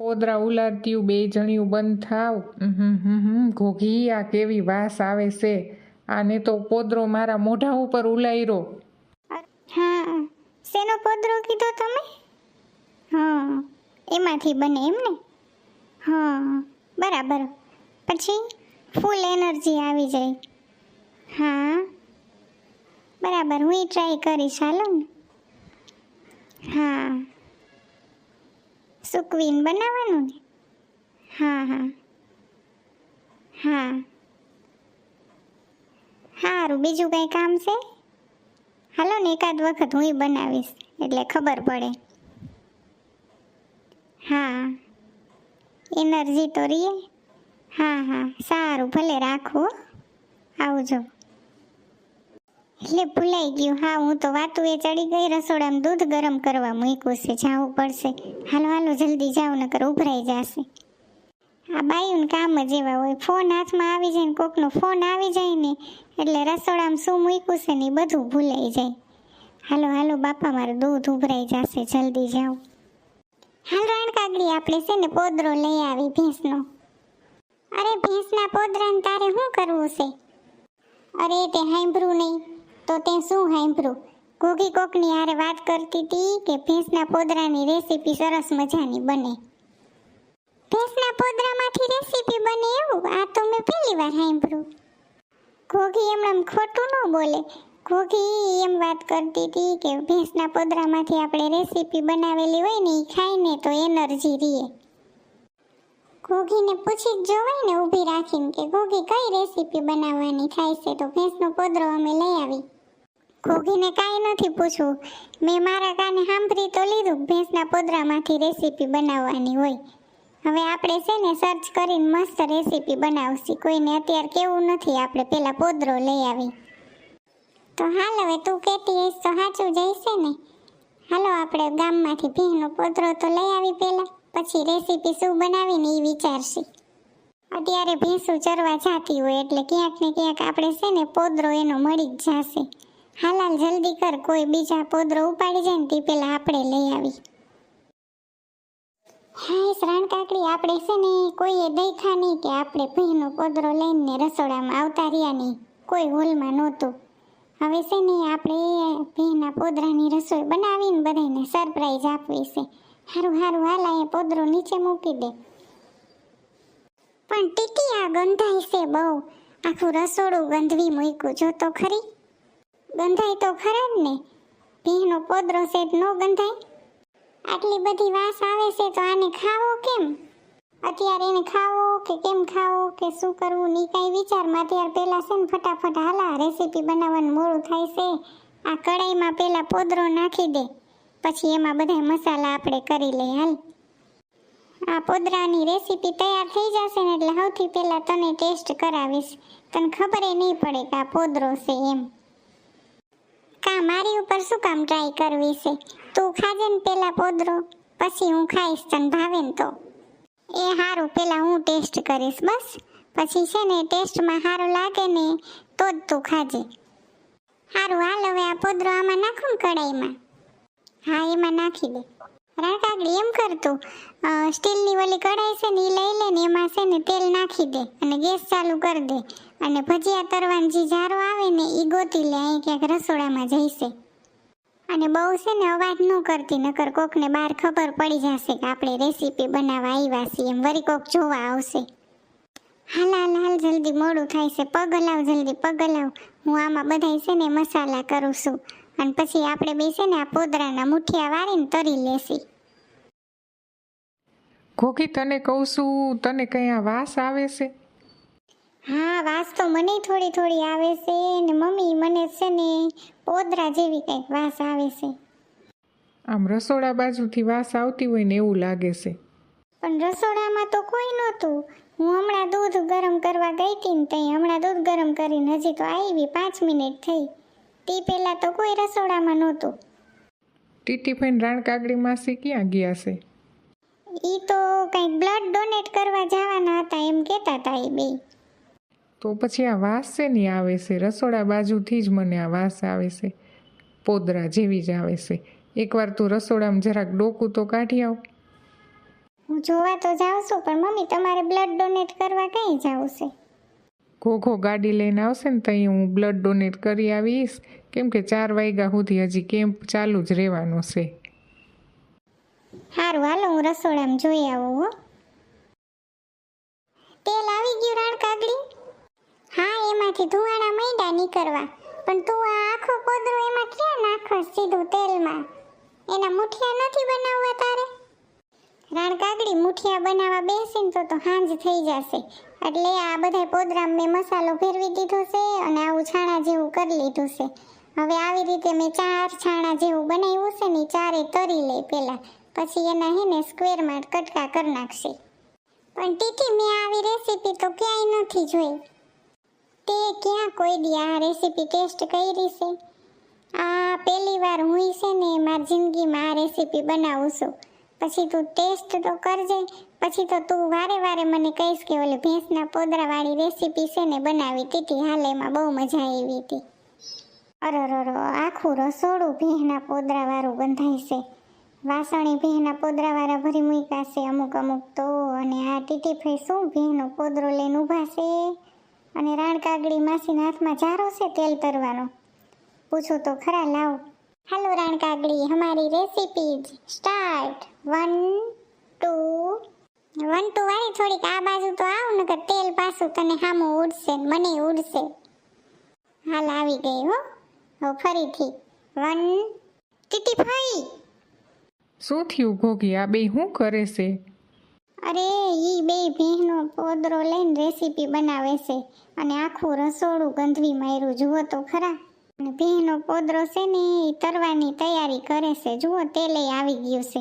પોદરા ઉલારતીયું બે જણિયું બંધ થાવ. ઘોઘી, આ કેવી વાસ આવે છે? આને તો પોદરો મારા મોઢા ઉપર ઉલાયરો. હા, શેનો પોદરો કીધો તમે? હા, એમાંથી બને એમ ને હા, બરાબર. પછી ફૂલ એનર્જી આવી જાય. હા, બરાબર હું ટ્રાય કરીશ, હાલો ને. હા. સુકવીન બનાવવાનું ને? હા હા. હા. સારું બીજું કંઈ કામ છે? હાલો ને એકાદ વખત હું બનાવીશ એટલે ખબર પડે. હા. એનર્જી તો રીએ. હા હા. સારું ભલે રાખો. આવજો. એટલે ભૂલાઈ ગયું. હા, હું તો વાતું એ ચડી ગઈ, રસોડામાં દૂધ ગરમ કરવા મૂક્યું છે. જાવું પડશે. હાલો હાલો, જલ્દી જાઓ, નકર ઉભરાઈ જશે. આ બાયુને કામ જ એવા હોય. ફોન હાથમાં આવી જાય ને કોકનો ફોન આવી જાય ને, એટલે રસોડામાં શું મૂક્યું છે ને બધું ભૂલાઈ જાય. હાલો હાલો, બાપા, મારું દૂધ ઉભરાઈ જશે. જલ્દી જાઓ. હાલ રાણ કાગડી આપણે છે ને પોદરો લઈ આવી ભેંસનો. અરે, ભેંસના પોદરાને તારે શું કરવું છે? અરે તે હાંભળું નહીં. તો તે શું હાંભળું કોકી કોકની હારે વાત કરતી હતી કે ભેંસના પોદરાની રેસીપી સરસ મજાની બને. ભેંસના પોદરામાંથી રેસીપી બને એવું? આ તો મેં પહેલી વાર સાંભળ્યું. ઘોઘી એમણે ખોટું ન બોલે. ઘોઘી એમ વાત કરતી હતી કે ભેંસના પોદરામાંથી આપણે રેસીપી બનાવેલી હોય ને એ ખાઈને તો એનર્જી રીએ. ઘોઘીને પૂછી જ જોવાય ને ઊભી રાખીને કે ઘોઘી કઈ રેસીપી બનાવવાની થાય છે? તો ભેંસનો પોદરો અમે લઈ આવી. ઘોઘીને કાંઈ નથી પૂછવું. મેં મારા કાને સાંભળી તો લીધું, ભેંસના પોદરામાંથી રેસીપી બનાવવાની હોય. હવે આપણે છે ને સર્ચ કરીને મસ્ત રેસીપી બનાવશી. કોઈને અત્યારે કેવું નથી, આપણે પહેલાં પોદરો લઈ આવી. તો હાલ હવે તું કહેતી હઈશ તો સાચું જઈશે ને? હાલો આપણે ગામમાંથી ભીનો પોદરો તો લઈ આવી પહેલાં પછી રેસીપી શું બનાવીને એ વિચારશી. અત્યારે ભેંસું ચરવા જાતી હોય એટલે ક્યાંક ને ક્યાંક આપણે છે ને પોદરો એનો મળી જ જશે. હાલ હાલ જલ્દી કર, કોઈ બીજા પોદરો ઉપાડી જાય ને તે પહેલા આપણે લઈ આવી. હાય, શ્રાણ કાકડી, આપણે છે ને કોઈએ દેખા નહીં કે આપણે ભીનો પોદરો લઈને રસોડામાં આવતા રહ્યા નહીં, કોઈ હોલમાં નહોતું. હવે છે ને આપણે ભીના પોદરાની રસોઈ બનાવીને બધાને સરપ્રાઈઝ આપવી છે. હારું હારું, હાલા એ પોદરો નીચે મૂકી દે. પણ ટીટી આ ગંધાય છે બહુ. આખું રસોડું ગંધવી મૂક્યું જો તો ખરી? ગંધાય તો ખરા જ ને. ભીનો પોદરો છે નો ગંધાય. આટલી બધી વાસ આવે છે તો આને ખાવો કેમ? અત્યારે એને ખાવો કે કેમ ખાવો કે શું કરવું ની કાંઈ વિચારમાં અત્યારે પહેલાં છે ને ફટાફટ હાલા રેસીપી બનાવવાનું મોડું થાય છે. આ કડાઈમાં પહેલાં પોદરો નાખી દે. પછી એમાં બધા મસાલા આપણે કરી લઈએ હાલ. આ પોદરાની રેસીપી તૈયાર થઈ જશે ને એટલે સૌથી પહેલાં તને ટેસ્ટ કરાવીશ. તને ખબર નહીં પડે કે આ પોદરો છે એમ. કા મારી ઉપર શું કામ ટ્રાય કરવી છે? તું ખાજે ને પેલા પોદરો, પછી હું ખાઈશ તને ભાવે ને તો. એ સારું પેલા હું ટેસ્ટ કરીશ બસ. પછી છે ને ટેસ્ટમાં સારું લાગે ને તો જ તું ખાજે. સારું હાલ હવે આ પોદરો આમાં નાખું કડાઈમાં હા, એમાં નાખી દે. રાકાગડી એમ કરતું સ્ટીલની ઓલી કઢાઈ છે ને એ લઈ લે ને એમાં છે ને તેલ નાખી દે અને ગેસ ચાલુ કરી દે. અને ભજીયા તરવાનો જે જારો આવે ને એ ગોતી લે, અહીં ક્યાંક રસોડામાં જઈશે. અને બહુ છે ને અવાજ ન કરતી, નકર કોકને બહાર ખબર પડી જશે કે આપણે રેસીપી બનાવવા આવ્યા છીએ, એમ વરી કોક જોવા આવશે. હાલ હાલ હાલ, જલ્દી મોડું થાય છે, પગ હલાવ, જલ્દી પગ હલાવ. હું આમાં બધાય છે ને મસાલા કરું છું. અને પછી આપણે બે છે આ પોદરાના મુઠિયા વાળીને તરી લેશી. ઘોઘી તને કહું છું તને કઈ આ વાસ આવે છે? હા વાસ તો મને થોડી થોડી આવે છે ને મમ્મી મને છે ને પોદરા જેવી કંઈક વાસ આવે છે. આમ રસોડા બાજુથી વાસ આવતી હોય ને એવું લાગે છે. પણ રસોડામાં તો કોઈ નહોતું. હું હમણાં દૂધ ગરમ કરવા ગઈ હતી ને ત્યાં હમણાં દૂધ ગરમ કરીને હજી તો આવી પાંચ મિનિટ થઈ. તે પહેલાં તો કોઈ રસોડામાં નહોતું. ટીટી ફઈને રાણ કાગડી માસી ક્યાં ગયા છે? એ તો કંઈક બ્લડ ડોનેટ કરવા જવાના હતા એમ કહેતા હતા એ બે તો પછી આ વાસ છે ને આવે છે? રસોડા બાજુથી જ મને આ વાસ આવે છે. પોદરા જેવી જ આવે છે. એકવાર તું રસોડામાં જરાક ડોકું તો કાઢી આવ. હું જોવા તો જાઉં છું પણ મમ્મી તમારે બ્લડ ડોનેટ કરવા કઈ જવું છે? ઘોઘો ગાડી લઈને આવશે ને ત્યાં હું બ્લડ ડોનેટ કરી આવીશ. કેમ કે ચાર વાગ્યા સુધી હજી કેમ્પ ચાલુ જ રહેવાનો છે. સારું હાલો, હું રસોડામાં જોઈ આવું હો. તેલ આવી ગયું રાણ કાગડી? હા, એમાંથી ધુવાણા માંડ્યા નીકળવા. પણ તું આ આખો કોદરો એમાં ક્યાં નાખો સીધું તેલમાં? એના મુઠિયા નથી બનાવવા તારે? રાણ કાગડી મુઠિયા બનાવવા બેસીને તો તો હાંજ થઈ જશે. એટલે આ બધા પોદરામ મેં મસાલો ફેરવી દીધો છે અને આવું છાણા જેવું કરી લીધું છે. હવે આવી રીતે મેં ચાર છાણા જેવું બનાવ્યું છે ને ચારે તરી લે પહેલાં પછી એના હે ને સ્ક્વેરમાં કટકા કરી નાખશે. પણ ટીટી, મેં આવી રેસીપી તો ક્યાંય નથી જોઈ. તે ક્યાં કોઈ દી આ રેસીપી ટેસ્ટ કરી છે? આ પહેલી વાર હું છે ને મારી જિંદગીમાં આ રેસીપી બનાવું છું. પછી તું ટેસ્ટ તો કરજે. પછી તો તું વારે વારે મને કહીશ કે ઓલી ભેંસના પોદરાવાળી રેસીપી છે ને બનાવી તીટી હાલ એમાં બહુ મજા આવી હતી. અરરરો આખું રસોડું ભેંસના પોદરાવાળું બંધાય છે. વાસણી ભેંસના પોદરાવાળા ભરી મૂક્યા છે અમુક અમુક તો. અને આ ટીટીફાઈ શું ભેંનો પોદરો લઈને ઊભા છે? અને રાણકાગડી માસીના હાથમાં જારો છે તેલ તરવાનો? પૂછું તો ખરા, લાવ. હાલો રાણકાગડી અમારી recipe start one two one two વાળી થોડીક આ બાજુ તો આવ નકર તેલ પાછું તને સામું ઉડશે મને ઉડશે. હાલ આવી ગઈ હો. હવે ફરીથી. વન ટીટીફાઈ શું થયું ઘોઘી આ બે શું કરે છે? અરે ઈ બે ભેંસનો પોદરો લઈને રેસીપી બનાવે છે. અને આખું રસોડું ગંધવી માર્યું. જુઓ તો ખરા. અને ભેંસનો પોદરો છે ને એ તરવાની તૈયારી કરે છે. જુઓ તેલે આવી ગયું છે.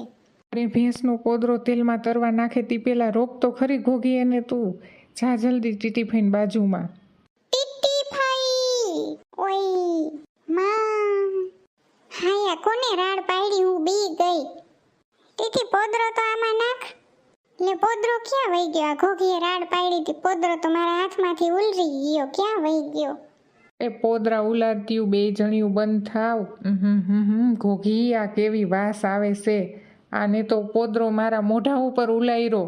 અરે ભેંસનો પોદરો તેલમાં તરવા નાખે તે પેલા રોક તો ખરી ઘોઘી એને તું. જા જલ્દી ટીટીફાઈન બાજુમાં. ટીટીફાઈ! ઓયમાં! હાયા કોને રાડ પાડી હું બી ગઈ? ટીટી પોદરો તો આમાં નાખ. લે પોદરો ક્યાં વહી ગયો? આ ઘોઘીએ રાડ પાડી હતી પોદરો તો મારા હાથમાંથી ઉલરી ગયો. ક્યાં વહી ગયો? એ પોદરા ઉલારતીયું બે જણિયું બંધ થાવ. હમ ઘોઘી આ કેવી વાસ આવે છે. આને તો પોદરો મારા મોઢા ઉપર ઉલાયરો.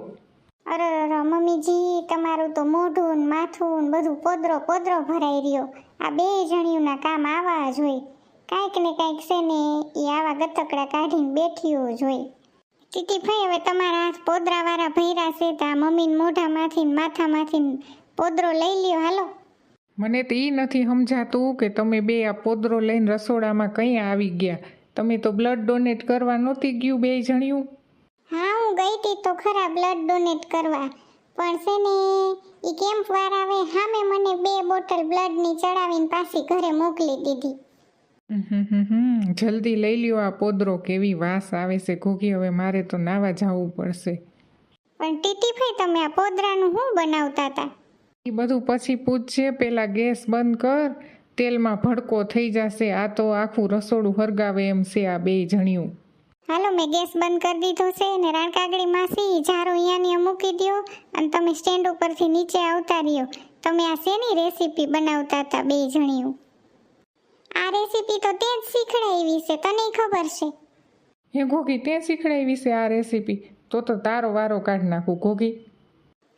અરે અરે મમ્મીજી, તમારું તો મોઢું ને માથું ને બધું પોદરો પોદરો ભરાઈ રહ્યો. આ બે જણિયુંના કામ આવા જ હોય. કાંઈક ને કાંઈક છે ને, એ આવા ગતકડા કાઢીને બેઠ્યો જોઈ ટીટી ભાઈ, હવે તમારા હાથ પોદરાવાળા ભૈરા છે તો આ મમ્મીને મોઢામાંથી માથામાંથી પોદરો લઈ લ્યો, હાલો. મને તો એ નથી સમજાતું કે તમે બે આ પોદરો લઈને રસોડામાં કઈ આવી ગયા. તમે તો બ્લડ ડોનેટ કરવા નહોતી ગયું બે જણિયું. હા હું ગઈ હતી તો ખરા બ્લડ ડોનેટ કરવા. પણ છે ને એ કેમ્પ વાર આવે સામે મને બે બોટલ બ્લડની ચડાવીને પાછી ઘરે મોકલી દીધી. જલ્દી લઈ લ્યો આ પોદરો કેવી વાસ આવે છે. ઘોઘી હવે મારે તો નાવા જવું પડશે. પણ ટીટીભાઈ તમે આ પોદરાનું શું બનાવતા હતા? એ બધું પછી પૂછજે પેલા ગેસ બંધ કર તેલમાં ભડકો થઈ જશે. આ તો આખું રસોડું હરગાવે એમ છે આ બે જણિયું. હાલો મેં ગેસ બંધ કરી દીધો છે અને રાણકાગડી માસી જારો અહીંયાની મૂકી દ્યો અને તમે સ્ટેન્ડ ઉપરથી નીચે આવતા રહ્યો. તમે આ શેની રેસીપી બનાવતા હતા બે જણિયું? આ રેસીપી તો તે જ શીખડાવી છે તને ખબર છે? હે ઘોઘી તે શીખડાવી છે આ રેસીપી. તો તો તારો વારો કાઢ નાખું ઘોઘી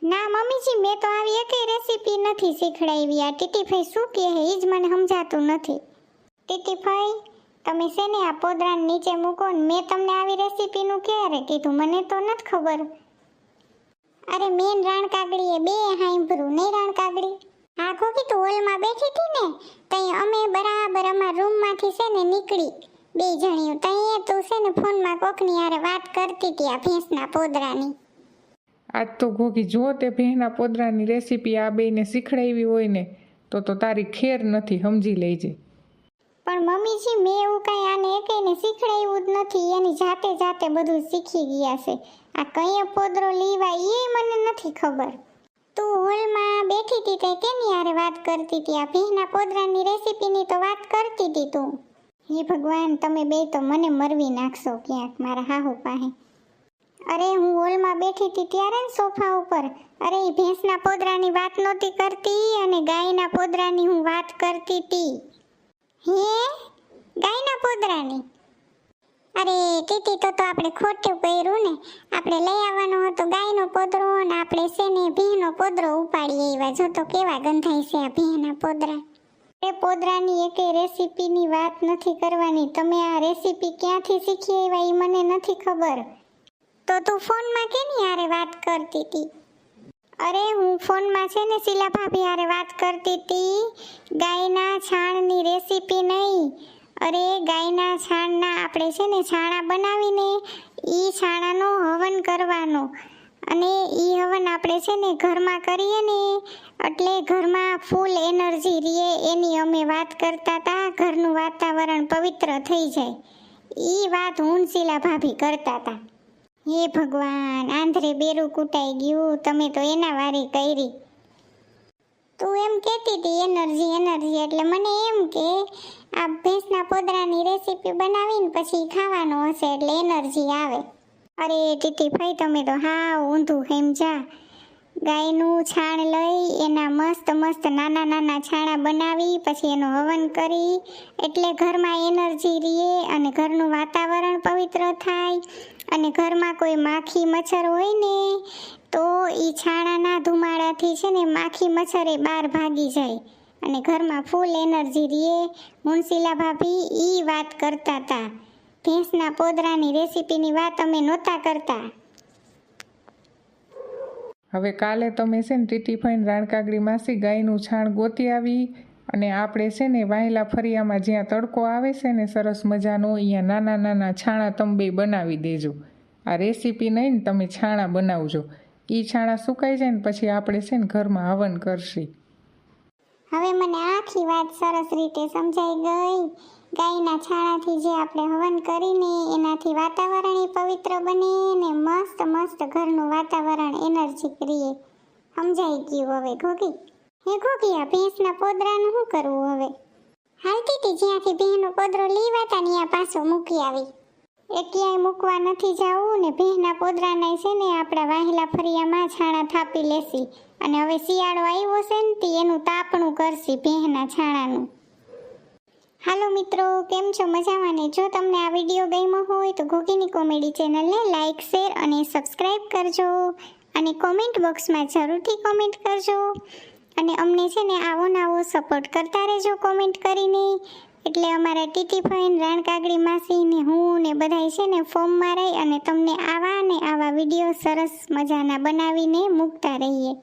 ના, મમ્મીજી, મેં તો આવી એકેય રેસીપી નથી શીખડાવી. આ ટીટીફાઈ શું કહે એ જ મને સમજાતું નથી. ટીટીફાઈ તમે શેને આ પોદરાને નીચે મૂકો ને મેં તમને આવી રેસીપીનું ક્યારે કીધું? મને તો નથી ખબર. અરે, મેન રાણકાગડીએ બે હાંભરું નહીં રાણકાગડી હા ખોકી તું હોલમાં બેઠી હતી ને, તઈ અમે બરાબર અમારા રૂમમાંથી છે ને નીકળી બે જણીઓ. તઈ તું છે ને ફોનમાં કોકની હારે વાત કરતી હતી આ ભેંસના પોદરાની. આજ તો ઘોઘી જો તે ભેંના પોદરાની રેસીપી આ બેને શીખડાવી હોય ને, તો તો તારી ખેર નથી, સમજી લેજે. પણ મમ્મીજી, મેં એવું કાંઈ આને એકેયને શીખડાવ્યું જ નથી, એની જાતે જાતે બધું શીખી ગયા છે. આ કયો પોદરો લેવા એ મને નથી ખબર. તું હોલમાં બેઠી હતી તે કેની હારે વાત કરતી હતી, આ ભીના પોદરાની રેસીપીની તો વાત કરતી હતી તું. હે ભગવાન, તમે બે તો મને મરવી નાખશો ક્યાંક, મારા હાહુ પાસે. અરે, હું હોલમાં બેઠી હતી ત્યારે ને સોફા ઉપર. અરે ભેંસના પોદરાની વાત નહોતી કરતી અને ગાયના પોદરાની હું વાત કરતી હતી હે? ગાયના પોદરાની? અરે, ટીટી તો તો આપણે ખોટું કર્યું ને. આપણે લઈ આવવાનો હતો ગાયનો પોદરો અને આપણે છે ને ભીહનો પોદરો ઉપાડી આવ્યા જો તો કેવા ગંધાય છે આ ભીહના પોદરા. એ પોદરાની એકેય રેસીપીની વાત નથી કરવાની. તમે આ રેસીપી ક્યાંથી શીખી આવ્યા એ મને નથી ખબર. તો તું ફોનમાં કેની હારે વાત કરતી હતી અરે, હું ફોનમાં છે ને શીલા ભાભી હારે વાત કરતી હતી ગાયના છાણની રેસીપી નહીં. અરે, ગાયના છાણના આપણે છે ને છાણા બનાવીને ઈ છાણાનો હવન કરવાનો. અને ઈ હવન આપણે છે ને ઘરમાં કરીએ ને, એટલે ઘરમાં ફૂલ એનર્જી રીએ એની અમે વાત કરતા હતા ઘરનું વાતાવરણ પવિત્ર થઈ જાય. ઈ વાત હું શીલા ભાભી કરતા હતા હે ભગવાન, આંધ્રે બેરું કૂટાઈ ગયું, તમે તો એના વારી કરી તું એમ કહેતી હતી એનર્જી એનર્જી એટલે મને એમ કે, આ ભેંસના પોદરાની રેસીપી બનાવીને પછી ખાવાનો હશે એટલે એનર્જી આવે. અરે ટીટી ભાઈ તમે તો હા ઊંધું સમજા ગાયનું છાણ લઈ એના મસ્ત મસ્ત નાના નાના છાણા બનાવી, પછી એનું હવન કરી, એટલે ઘરમાં એનર્જી રહે અને ઘરનું વાતાવરણ પવિત્ર થાય અને ઘરમાં કોઈ માખી મચ્છર હોય ને, તો એ છાણાના ધુમાડાથી છે ને માખી મચ્છર એ બહાર ભાગી જાય અને ઘરમાં ફૂલ એનર્જી રહે મુનશીલા ભાભી એ વાત કરતા હતા ભેંસના પોદરાની રેસીપીની વાત અમે નહોતા કરતા. હવે કાલે તમે છે ને ટીટી ફાઈન રાણકાગડી માસી ગાયનું છાણ ગોતી આવી અને આપણે છે ને વાહેલા ફરિયામાં જ્યાં તડકો આવે છે ને સરસ મજાનો, અહીંયા નાના નાના છાણા તમે બનાવી દેજો. આ રેસીપી નહીં ને તમે છાણા બનાવજો. એ છાણા સુકાઈ જાય ને પછી આપણે છે ને ઘરમાં હવન કરશી. હવે મને આખી વાત સરસ રીતે સમજાઈ ગઈ. ગાયના છાણાથી જે આપણે હવન કરીને એનાથી વાતાવરણ એ પવિત્ર બને ને મસ્ત મસ્ત ઘરનું વાતાવરણ એનર્જી કરીએ. સમજાઈ ગયું હવે ઘોઘી? હે ઘોઘી, આ ભેંસના પોદરાનું શું કરવું હવે? હાલતી હતી જ્યાંથી ભેંનો પોદરો લેવાતા ને આ પાછો મૂકી આવી. એ ક્યાંય મૂકવા નથી જાવું ને ભેંના પોદરાના છે ને આપણા વાહેલા ફરિયામાં છાણા થાપી લેસી અને હવે શિયાળો આવ્યો છે ને તે, એનું તાપણું કરશી ભેંના છાણાનું. હાલો મિત્રો, કેમ છો? મજામાં ને જો તમને આ વીડિયો ગમ્યો હોય તો ગોગીની કોમેડી ચેનલને લાઇક શેર અને સબસ્ક્રાઇબ કરજો અને કોમેન્ટ બોક્સમાં જરૂરથી કોમેન્ટ કરજો. અને અમને છે ને આવો નાવો સપોર્ટ કરતા રહેજો કોમેન્ટ કરીને. એટલે અમારા ટીટી ફાઈન રાણકાગડી માસી ને હું ને બધાય છે ને ફોર્મમાં રહી અને તમને આવા ને આવા વીડિયો સરસ મજાના બનાવીને મૂકતા રહીએ.